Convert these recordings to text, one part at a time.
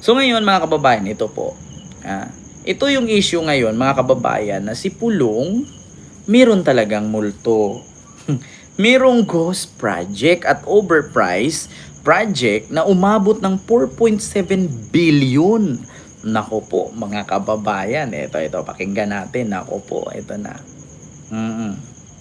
So ngayon mga kababayan, ito po. Ah, ito yung issue ngayon mga kababayan na si Pulong meron talagang multo. Merong ghost project at overpriced project na umabot ng 4.7 billion. Nako po, mga kababayan. Ito, ito, pakinggan natin. Nako po, ito na. Mm-mm.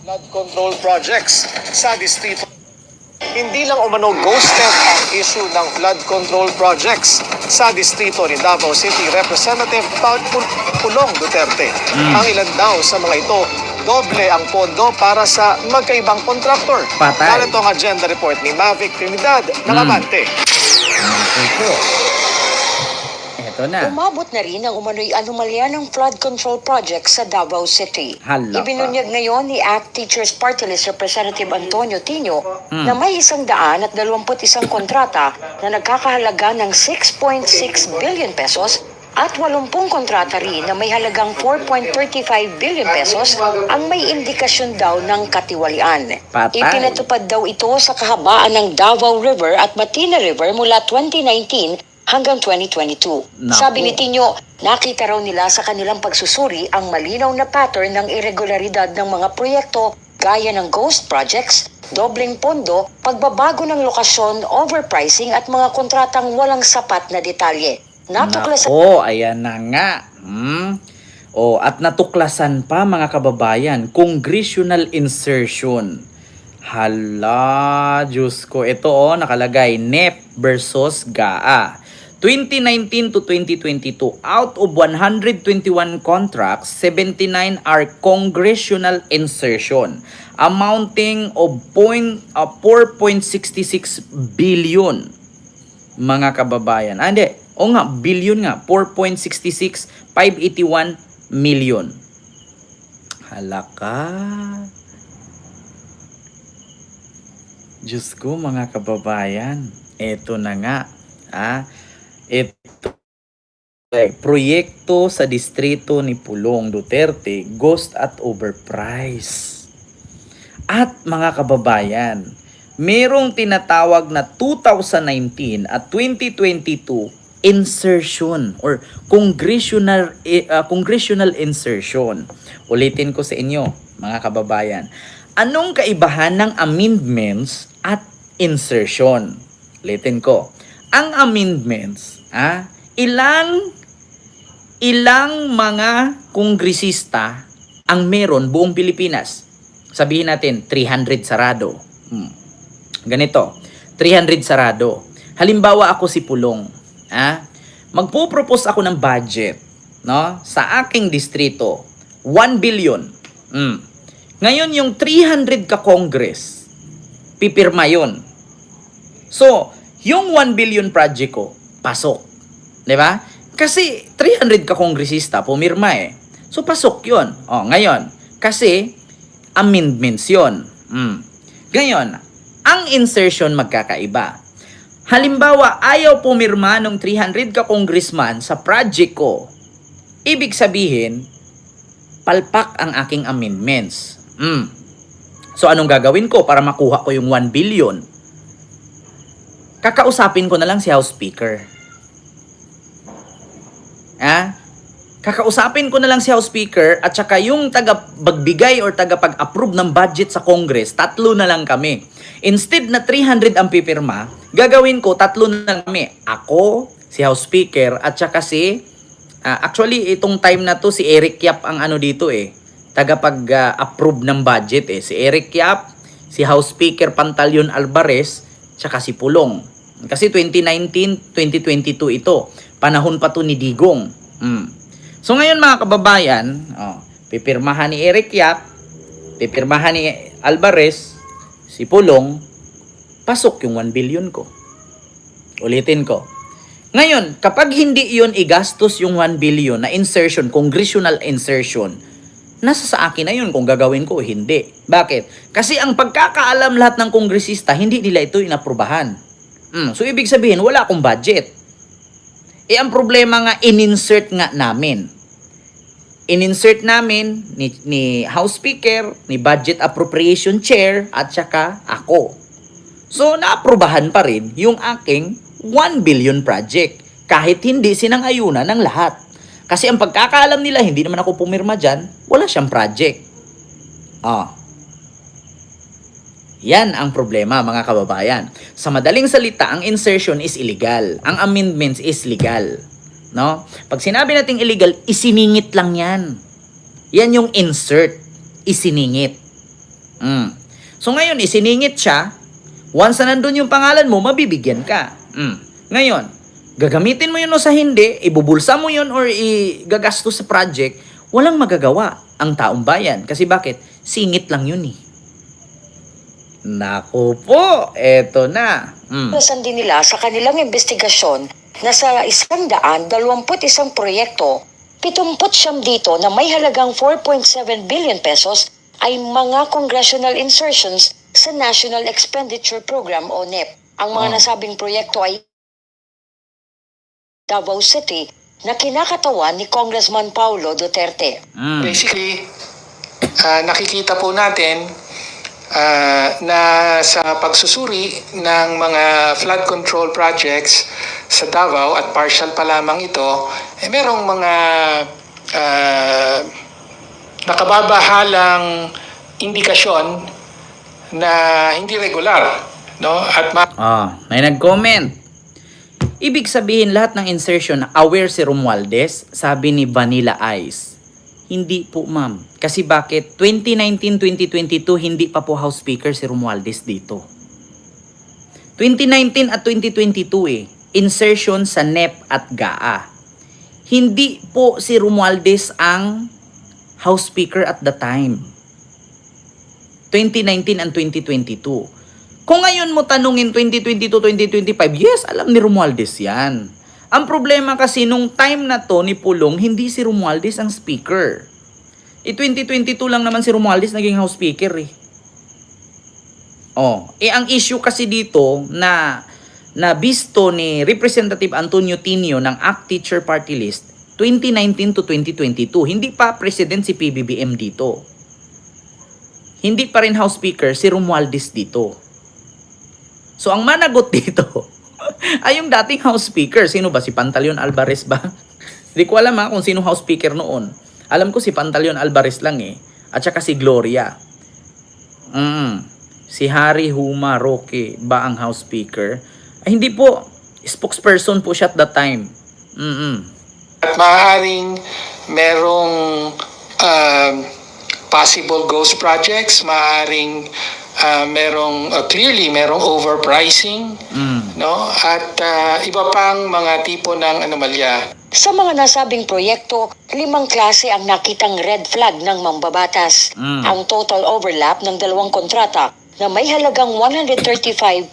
flood control projects sa distrito. Hindi lang umano ghosted ang issue ng flood control projects sa distrito ni Davao City Representative Paul Pul- Pulong Duterte. Ang ilan daw sa mga ito, doble ang pondo para sa magkaibang kontraktor. Patay. Narito ang agenda report ni Mavic Trinidad ng Mm. Amante. Po. Ito na. Umabot na rin ang umano'y anomalya ng flood control project sa Davao City. Hala. Ibinunyag ngayon ni ACT Teachers Party List Representative Antonio Tino Hmm. na may isang daan at dalawamput isang kontrata na nagkakahalaga ng 6.6 billion pesos at 80 kontrata rin na may halagang 4.35 billion pesos ang may indikasyon daw ng katiwalian. Patay. Ipinatupad daw ito sa kahabaan ng Davao River at Matina River mula 2019 hanggang 2022. Naku. Sabi ni Tino, nakita raw nila sa kanilang pagsusuri ang malinaw na pattern ng irregularidad ng mga proyekto gaya ng ghost projects, dobleng pondo, pagbabago ng lokasyon, overpricing at mga kontratang walang sapat na detalye. Natuklasan Nako, ayan na nga. Hmm? O, at natuklasan pa mga kababayan, congressional insertion. Hala, Diyos ko. Ito oh, nakalagay, NEP versus GAA. 2019 to 2022, out of 121 contracts, 79 are congressional insertion, amounting of point, uh, 4.66 billion mga kababayan. Ah, hindi. O nga, billion nga. 4.66, 581 million. Halaka. Diyos ko, mga kababayan. Ito na nga. Ah, ito. eh, Proyekto sa distrito ni Pulong Duterte, ghost at overpriced. At mga kababayan, merong tinatawag na 2019 at 2022 insertion or congressional uh, congressional insertion. Ulitin ko sa inyo, mga kababayan. Anong kaibahan ng amendments at insertion? Ulitin ko. Ang amendments, ah, ilang ilang mga kongresista ang meron buong Pilipinas? Sabihin natin 300 sarado. Hmm. Ganito, 300 sarado. Halimbawa ako si Pulong, ah, magpo-propose ako ng budget, no? Sa aking distrito, 1 billion. Mm. Ngayon yung 300 ka Congress, pipirma 'yon. So, yung 1 billion project ko, pasok. 'Di ba? Kasi 300 ka kongresista pumirma eh. So pasok 'yon. Oh, ngayon, kasi amendments 'yon. Mm. Ngayon, ang insertion magkakaiba. Halimbawa, ayaw pumirma ng 300 ka congressman sa project ko. Ibig sabihin, palpak ang aking amendments. Mm. So anong gagawin ko para makuha ko yung 1 billion? Kakausapin ko na lang si House Speaker. Ah? Kakausapin ko na lang si House Speaker at saka yung taga-bagbigay or taga-pag-approve ng budget sa Congress, tatlo na lang kami. Instead na 300 ang pipirma, gagawin ko tatlo na lang kami. Ako, si House Speaker at saka si ah, actually itong time na to si Eric Yap ang ano dito eh. Taga-pag-approve ng budget eh. Si Eric Yap, si House Speaker Pantaleon Alvarez, tsaka si Pulong. Kasi 2019, 2022 ito. Panahon pa to ni Digong. Mm. So ngayon mga kababayan, oh, pipirmahan ni Eric Yap, pipirmahan ni Alvarez, si Pulong, pasok yung 1 billion ko. Ulitin ko. Ngayon, kapag hindi iyon igastos yung 1 billion na insertion, congressional insertion, nasa sa akin na yun kung gagawin ko o hindi. Bakit? Kasi ang pagkakaalam lahat ng kongresista, hindi nila ito inaprubahan. Mm, so, ibig sabihin, wala akong budget. Eh, ang problema nga, in-insert nga namin. In-insert namin ni, ni House Speaker, ni Budget Appropriation Chair, at saka ako. So, naaprubahan pa rin yung aking 1 billion project. kahit hindi sinang-ayunan ng lahat. Kasi ang pagkakaalam nila, hindi naman ako pumirma dyan, wala siyang project. Ah. Yan ang problema mga kababayan. Sa madaling salita, ang insertion is illegal. Ang amendments is legal. No? Pag sinabi nating illegal, isiningit lang yan. Yan yung insert. Isiningit. Mm. So ngayon, isiningit siya. Once na nandun yung pangalan mo, mabibigyan ka. Mm. Ngayon, gagamitin mo yun o sa hindi, ibubulsa mo yun or igagastos sa project, walang magagawa ang taong bayan. Kasi bakit? Singit lang yun eh. Naku po, eto na. Mm. Nasan din nila sa kanilang investigasyon na sa isang daan, dalawamput isang proyekto, pitumput siyam dito na may halagang 4.7 billion pesos ay mga congressional insertions sa National Expenditure Program o NEP. Ang mga Oh. nasabing proyekto ay Davao City na kinakatawan ni Congressman Paulo Duterte. Mm. Basically, ah, nakikita po natin ah, na sa pagsusuri ng mga flood control projects sa Davao at partial pa lamang ito, eh, merong mga ah, nakababahalang indikasyon na hindi regular. No? At ma- Ah, may nag-comment. Ibig sabihin lahat ng insertion aware si Romualdez, sabi ni Vanilla Ice. Hindi po ma'am. Kasi bakit 2019-2022 hindi pa po House Speaker si Romualdez dito. 2019 at 2022 eh, insertion sa NEP at GAA. Hindi po si Romualdez ang House Speaker at the time. 2019 and 2022. Kung ngayon mo tanungin 2022-2025, yes, alam ni Romualdez yan. Ang problema kasi nung time na to ni Pulong, hindi si Romualdez ang speaker. E 2022 lang naman si Romualdez naging house speaker eh. Oh, eh ang issue kasi dito na na bisto ni Representative Antonio Tinio ng ACT Teacher Party List 2019 to 2022. Hindi pa president si PBBM dito. Hindi pa rin House Speaker si Romualdez dito. So ang managot dito ay yung dating House Speaker. Sino ba? Si Pantaleon Alvarez ba? Hindi ko alam ha kung sino House Speaker noon. Alam ko si Pantaleon Alvarez lang eh. At saka si Gloria. Mm. Si Harry Huma Roque ba ang House Speaker? Ay hindi po. Spokesperson po siya at that time. Mm-mm. At maaaring merong um, possible ghost projects, maaaring uh, merong uh, clearly merong overpricing, Mm. no? At uh, iba pang mga tipo ng anomalya. Sa mga nasabing proyekto, limang klase ang nakitang red flag ng mambabatas. Mm. Ang total overlap ng dalawang kontrata na may halagang 135.14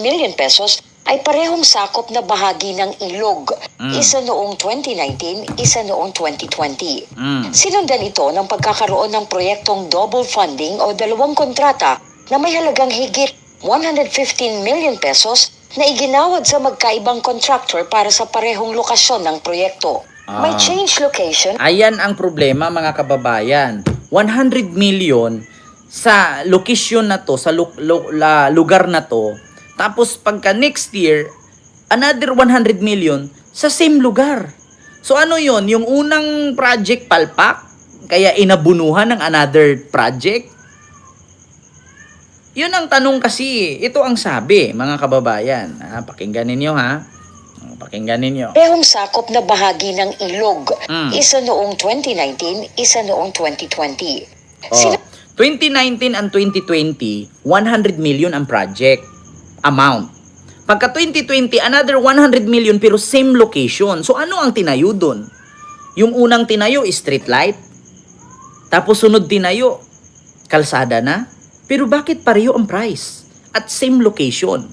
million pesos ay parehong sakop na bahagi ng ilog. Mm. Isa noong 2019, isa noong 2020. Mm. Sinundan ito ng pagkakaroon ng proyektong double funding o dalawang kontrata na may halagang higit 115 million pesos na iginawad sa magkaibang contractor para sa parehong lokasyon ng proyekto. May Ah. change location Ayan ang problema mga kababayan. 100 million sa location na to, sa lu- lu- la- lugar na to. Tapos pagka next year, another 100 million sa same lugar. So ano yon Yung unang project palpak, kaya inabunuhan ng another project? Yun ang tanong kasi. Ito ang sabi, mga kababayan. Ha, pakinggan ninyo ha. Pakinggan ninyo. parehong sakop na bahagi ng ilog. Mm. Isa noong 2019, isa noong 2020. Oh. Sina- 2019 and 2020, 100 million ang project amount. Pagka 2020, another 100 million pero same location. So ano ang tinayo doon? Yung unang tinayo is street light. Tapos sunod tinayo, kalsada na. Pero bakit pareho ang price? At same location.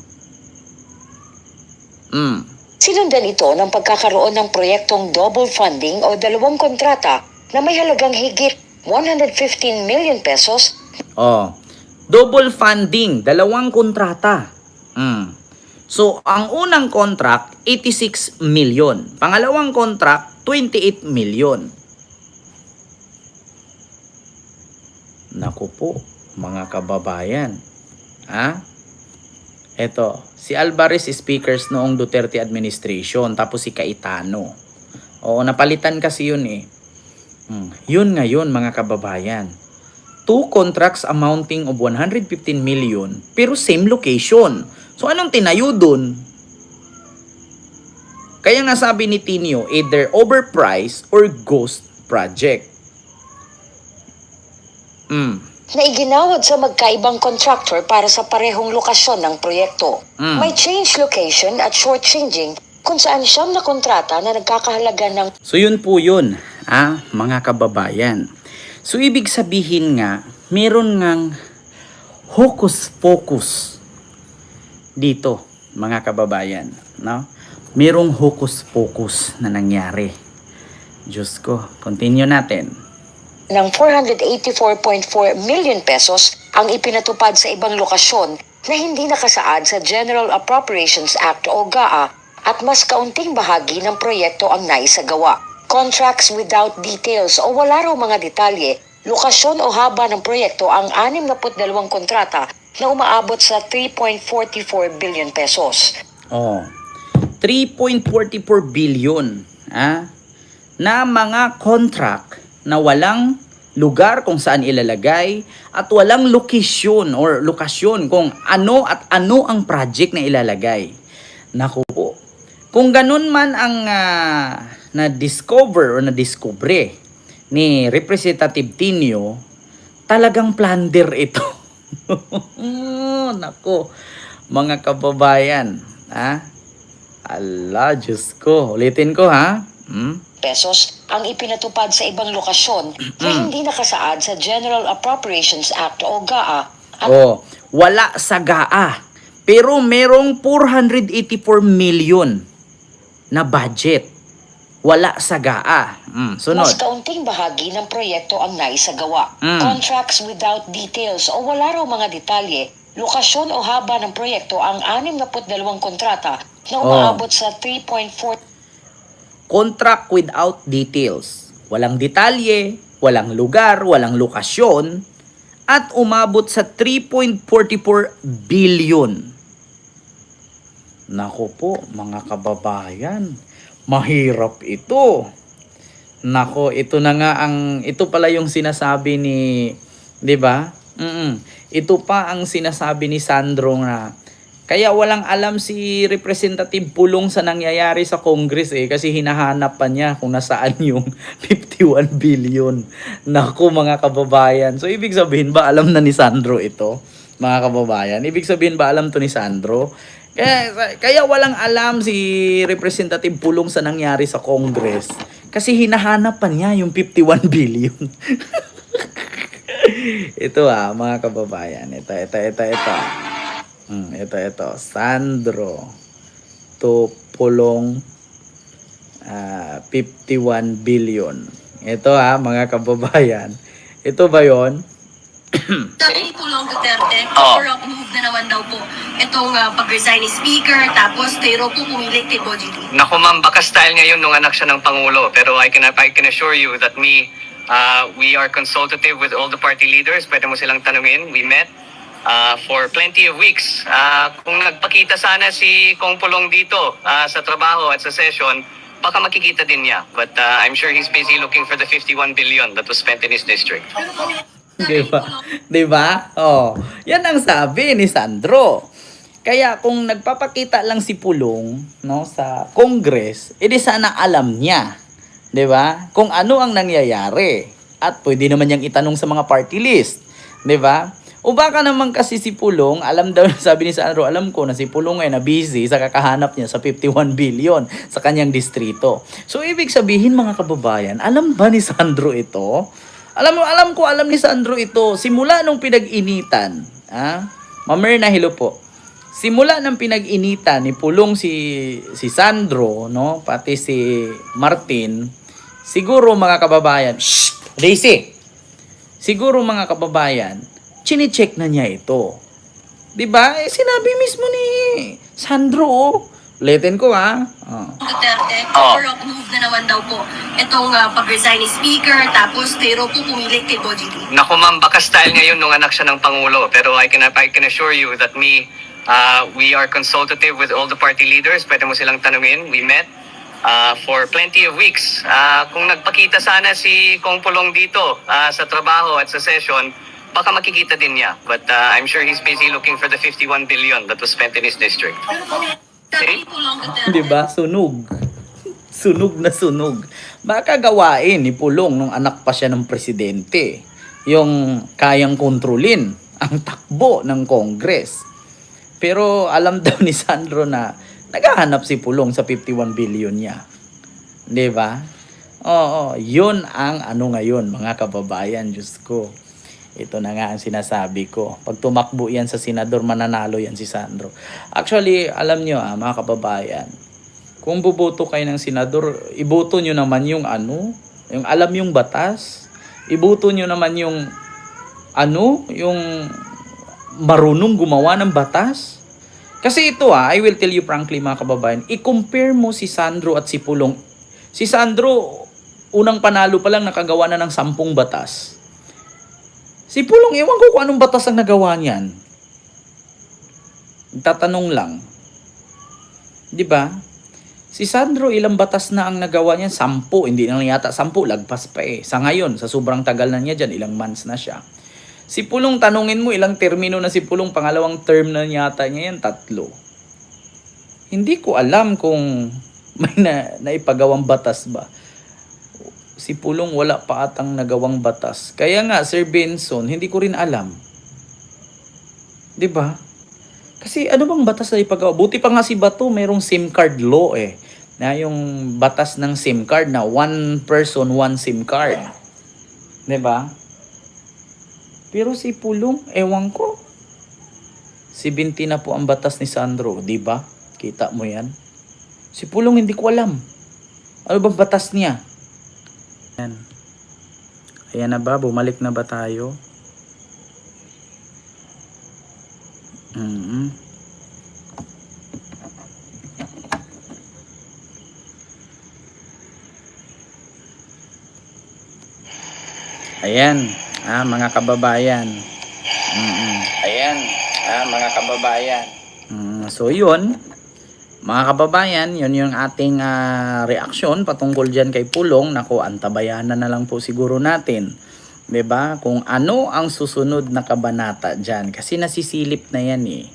Mm. Sinundan ito ng pagkakaroon ng proyektong double funding o dalawang kontrata na may halagang higit 115 million pesos Oh. Double funding, dalawang kontrata. Mm. So, ang unang contract, 86 million. Pangalawang contract, 28 million. Naku po, mga kababayan. Ha? Eto, Si Alvarez speakers noong Duterte administration, tapos si Cayetano. Oo, napalitan kasi yun eh. Hmm. Yun ngayon mga kababayan. Two contracts amounting of 115 million pero same location. So anong tinayo dun? Kaya nga sabi ni Tinio, either overpriced or ghost project. Hmm. na iginawad sa magkaibang contractor para sa parehong lokasyon ng proyekto. Mm. May change location at short-changing kung saan siyam na kontrata na nagkakahalaga ng So yun po yun, ah, mga kababayan. So ibig sabihin nga, meron ngang hocus pocus dito, mga kababayan, no? Merong hocus pocus na nangyari. Diyos ko, continue natin. ng 484.4 million pesos ang ipinatupad sa ibang lokasyon na hindi nakasaad sa General Appropriations Act o GAA at mas kaunting bahagi ng proyekto ang naisagawa. Contracts without details o wala raw mga detalye, lokasyon o haba ng proyekto ang 62 kontrata na umaabot sa 3.44 billion pesos. Oh, 3.44 billion ah, na mga contract na walang lugar kung saan ilalagay at walang location or lokasyon kung ano at ano ang project na ilalagay. Naku po. Kung ganun man ang ah, na-discover o na-discover ni Representative Tinio, talagang plunder ito. Nako, mga kababayan, ha? Ala, Diyos ko. Ulitin ko, ha? Hmm? pesos ang ipinatupad sa ibang lokasyon na hindi nakasaad sa General Appropriations Act o GAA at Oh, wala sa GAA. Pero merong 484 million na budget. Wala sa GAA. Mm, sunod. mas kaunting bahagi ng proyekto ang naisagawa. Mm. Contracts without details o wala raw mga detalye, lokasyon o haba ng proyekto ang 62 kontrata na Oh. umaabot sa 3.4 Contract without details. Walang detalye, walang lugar, walang lokasyon, at umabot sa 3.44 billion. Nako po, mga kababayan, mahirap ito. Nako, ito na nga ang ito pala yung sinasabi ni 'di ba? Mm. Ito pa ang sinasabi ni Sandro na kaya walang alam si Representative Pulong sa nangyayari sa Congress eh kasi hinahanap pa niya kung nasaan yung 51 billion. Naku mga kababayan. So ibig sabihin ba alam na ni Sandro ito? Mga kababayan. Ibig sabihin ba alam to ni Sandro? Kaya, kaya walang alam si Representative Pulong sa nangyari sa Congress kasi hinahanap pa niya yung 51 billion. ito ah, mga kababayan. Ito, ito, ito, ito. Hmm, ito, ito. Sandro Tupulong ah, 51 billion. Ito ah, mga kababayan. Ito ba yon? Sabi ni Pulong Duterte, up move na naman daw po itong uh, pag-resign ni Speaker, tapos kayo raw po pumilit kay Bojiti. Naku ma'am, baka style niya yun nung anak siya ng Pangulo. Pero I can, I can assure you that me, uh, we are consultative with all the party leaders. Pwede mo silang tanungin. We met uh, for plenty of weeks. Uh, kung nagpakita sana si Kong Pulong dito uh, sa trabaho at sa session, baka makikita din niya. But uh, I'm sure he's busy looking for the 51 billion that was spent in his district. Di ba? Di ba? Oh, yan ang sabi ni Sandro. Kaya kung nagpapakita lang si Pulong no sa Congress, edi sana alam niya, 'di ba? Kung ano ang nangyayari at pwede naman niyang itanong sa mga party list, 'di ba? O baka naman kasi si Pulong, alam daw sabi ni Sandro, alam ko na si Pulong ay na busy sa kakahanap niya sa 51 billion sa kanyang distrito. So ibig sabihin mga kababayan, alam ba ni Sandro ito? Alam mo, alam ko, alam ni Sandro ito. Simula nung pinag-initan, ah, Mamer na hello po. Simula ng pinag-initan ni Pulong si si Sandro, no, pati si Martin, siguro mga kababayan, shh, Daisy. Siguro mga kababayan, chine-check na niya ito. 'Di ba? Eh, sinabi mismo ni Sandro. oh. Ulitin ko ha. Oh. Duterte, cover up move na naman daw po itong uh, pag-resign ni Speaker, tapos raw po pumilit kay Bojiti. Naku ma'am, baka style niya yun nung anak siya ng Pangulo. Pero I can, I can assure you that me, Uh, we are consultative with all the party leaders. Pwede mo silang tanungin. We met uh, for plenty of weeks. Uh, kung nagpakita sana si Kong Pulong dito uh, sa trabaho at sa session, baka makikita din niya. But uh, I'm sure he's busy looking for the 51 billion that was spent in his district. Di ba? Sunog. Sunog na sunog. Baka gawain ni Pulong nung anak pa siya ng presidente. Yung kayang kontrolin ang takbo ng Congress. Pero alam daw ni Sandro na naghahanap si Pulong sa 51 billion niya. Di ba? Oo, yun ang ano ngayon mga kababayan, Diyos ko. Ito na nga ang sinasabi ko. Pag tumakbo yan sa senador, mananalo yan si Sandro. Actually, alam nyo ah, mga kababayan, kung buboto kayo ng senador, iboto nyo naman yung ano, yung alam yung batas. Iboto nyo naman yung ano, yung marunong gumawa ng batas. Kasi ito ah, I will tell you frankly mga kababayan, i-compare mo si Sandro at si Pulong. Si Sandro, unang panalo pa lang nakagawa na ng sampung batas. Si Pulong, ewan ko kung anong batas ang nagawa niyan. Tatanong lang. 'Di ba? Si Sandro, ilang batas na ang nagawa niya? Sampu. Hindi na yata sampu. Lagpas pa eh. Sa ngayon, sa sobrang tagal na niya dyan, ilang months na siya. Si Pulong, tanungin mo, ilang termino na si Pulong? Pangalawang term na yata niya yan, tatlo. Hindi ko alam kung may na, naipagawang batas ba. Si Pulong wala pa atang nagawang batas. Kaya nga, Sir Benson, hindi ko rin alam. 'Di ba? Kasi ano bang batas na ipagawa? Buti pa nga si Bato, mayroong SIM card law eh. Na yung batas ng SIM card na one person, one SIM card. 'Di ba? Pero si Pulong, ewan ko. 70 na po ang batas ni Sandro, 'di ba? Kita mo 'yan. Si Pulong hindi ko alam. Ano bang batas niya? Yan. Ayan na ba? Bumalik na ba tayo? mm Ayan, ah, mga kababayan. mm Ayan, ah, mga kababayan. Mm, so yun, mga kababayan, yun yung ating ah, reaksyon patungkol dyan kay Pulong. Naku, antabayanan na lang po siguro natin. 'Di ba Kung ano ang susunod na kabanata dyan. Kasi nasisilip na yan eh.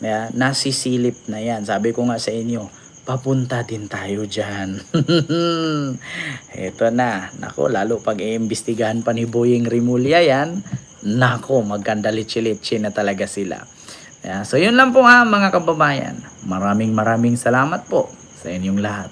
Yeah, nasisilip na yan. Sabi ko nga sa inyo, papunta din tayo dyan. Ito na. Nako, lalo pag iimbestigahan pa ni Boying Rimulya yan, nako, magkanda litsi na talaga sila. Yeah, so yun lang po ha mga kababayan. Maraming maraming salamat po sa inyong lahat.